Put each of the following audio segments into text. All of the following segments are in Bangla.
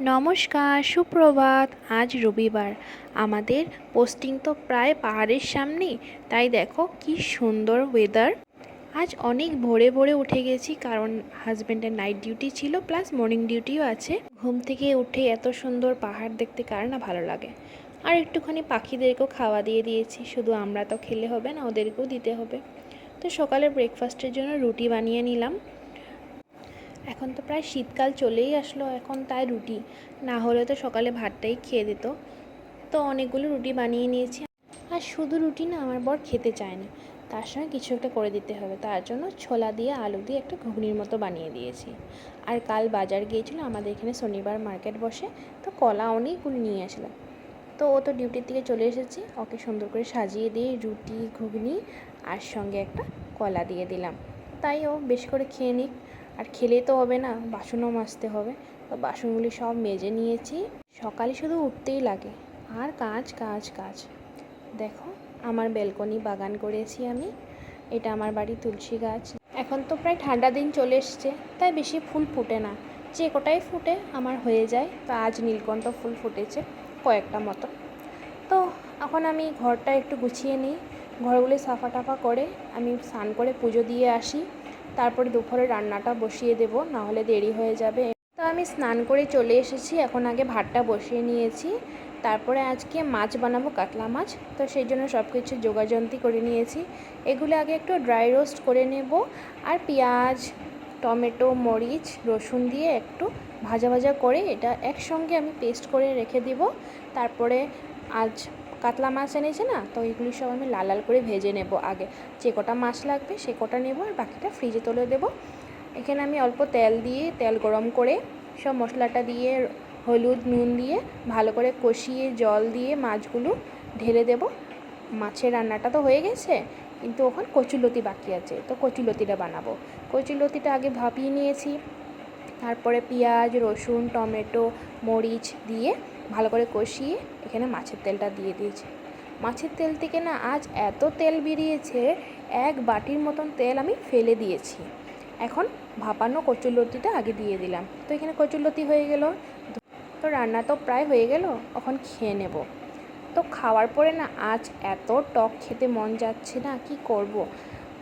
নমস্কার, সুপ্রভাত। আজ রবিবার। আমাদের পোস্টিং তো প্রায় পাহাড়ের সামনেই। তাই দেখো কি সুন্দর ওয়েদার আজ অনেক ভোরে ভোরে উঠে গেছি কারণ হাজব্যান্ডের নাইট ডিউটি ছিল প্লাস মর্নিং ডিউটিও আছে। ঘুম থেকে উঠে এত সুন্দর পাহাড় দেখতে কার না ভালো লাগে। আর একটুখানি পাখিদেরকেও খাওয়া দিয়ে দিয়েছি। শুধু আমরা তো খেলে হবে না, ওদেরকেও দিতে হবে। তো সকালে ব্রেকফাস্টের জন্য রুটি বানিয়ে নিলাম। এখন তো প্রায় শীতকাল চলেই আসলো, এখন তাই রুটি। না হলে তো সকালে ভাতটাই খেয়ে দিত। তো অনেকগুলো রুটি বানিয়ে নিয়েছি। আর শুধু রুটি না, আমার বর খেতে চায় না। তার সঙ্গে কিছু একটা করে দিতে হবে। তার জন্য ছোলা দিয়ে, আলু দিয়ে একটা ঘুগনির মতো বানিয়ে দিয়েছি। আর কাল বাজার গিয়েছিল, আমাদের এখানে শনিবার মার্কেট বসে, তো কলা অনেকগুলো নিয়ে আসলাম তো ও তো ডিউটির থেকে চলে এসেছি। ওকে সুন্দর করে সাজিয়ে দিয়ে রুটি, ঘুগনি আর সঙ্গে একটা কলা দিয়ে দিলাম। তাই ও বেশ করে খেয়ে নিক। আর খেলে তো হবে না, বাসনও মাজতে হবে। তো বাসনগুলি সব মেজে নিয়েছি। সকালে শুধু উঠতেই লাগে। আর কাজ কাজ কাজ দেখো, আমার বেলকনি বাগান করেছি আমি। এটা আমার বাড়ি তুলসী গাছ। এখন তো প্রায় ঠান্ডা দিন চলে এসছে, তাই বেশি ফুল ফুটে না। যে কোটাই ফুটে, আমার হয়ে যায়। তো আজ নীলকণ্ঠ ফুল ফুটেছে কয়েকটা মতো। তো এখন আমি ঘরটা একটু গুছিয়ে নিই। ঘরগুলি সাফা টাফা করে আমি স্নান করে পুজো দিয়ে আসি। তারপরে দুপুরে রান্নাটা বসিয়ে দেব, নাহলে দেরি হয়ে যাবে। তো আমি স্নান করে চলে এসেছি, এখন আগে ভাতটা বসিয়ে নিয়েছি। তারপরে আজকে মাছ বানাবো, কাতলা মাছ। তো সেই জন্য সব কিছু যোগাযন্তি করে নিয়েছি। এগুলো আগে একটু ড্রাই রোস্ট করে নেব, আর পেঁয়াজ, টমেটো, মরিচ, রসুন দিয়ে একটু ভাজা ভাজা করে এটা একসঙ্গে আমি পেস্ট করে রেখে দিব। তারপরে আজ কাতলা মাছ এনেছে না, তো এগুলি সব আমি লাল লাল করে ভেজে নেব আগে। যে কটা মাছ লাগবে সে কটা নেব আর বাকিটা ফ্রিজে তুলে দেব। এখানে আমি অল্প তেল দিয়ে, তেল গরম করে সব মশলাটা দিয়ে, হলুদ, নুন দিয়ে ভালো করে কষিয়ে জল দিয়ে মাছগুলো ঢেলে দেব। মাছের রান্নাটা তো হয়ে গেছে, কিন্তু ওখান কচুলতি বাকি আছে, তো কচুলতিটা বানাবো। কচুলতিটা আগে ভাপিয়ে নিয়েছি, তারপরে পেঁয়াজ, রসুন, টমেটো, মরিচ দিয়ে ভালো করে কষিয়ে এখানে মাছের তেলটা দিয়ে দিয়েছি। মাছের তেল থেকে না আজ এত তেল বেরিয়েছে, এক বাটির মতন তেল আমি ফেলে দিয়েছি। এখন ভাপানো কচুরলতিটা আগে দিয়ে দিলাম। তো এখানে কচুরলতি হয়ে গেল। তো রান্না তো প্রায় হয়ে গেল, এখন খেয়ে নেব। তো খাওয়ার পরে না আজ এত টক খেতে মন যাচ্ছে না, কি করব?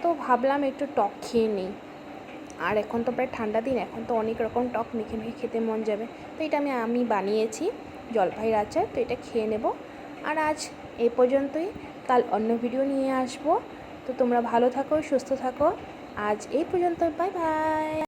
তো ভাবলাম একটু টক খেয়ে নিই। আর এখন তো প্রায় ঠান্ডা দিন, এখন তো অনেক রকম টক মেখে মেখে খেতে মন যাবে। তো এটা আমি আমি বানিয়েছি। জলপাইয়ের আচার তো এটা খেয়ে নেব। আর আজ এ পর্যন্তই। কাল অন্য ভিডিও নিয়ে আসব। তো তোমরা ভালো থাকো, সুস্থ থাকো। আজ এই পর্যন্ত বাই বাই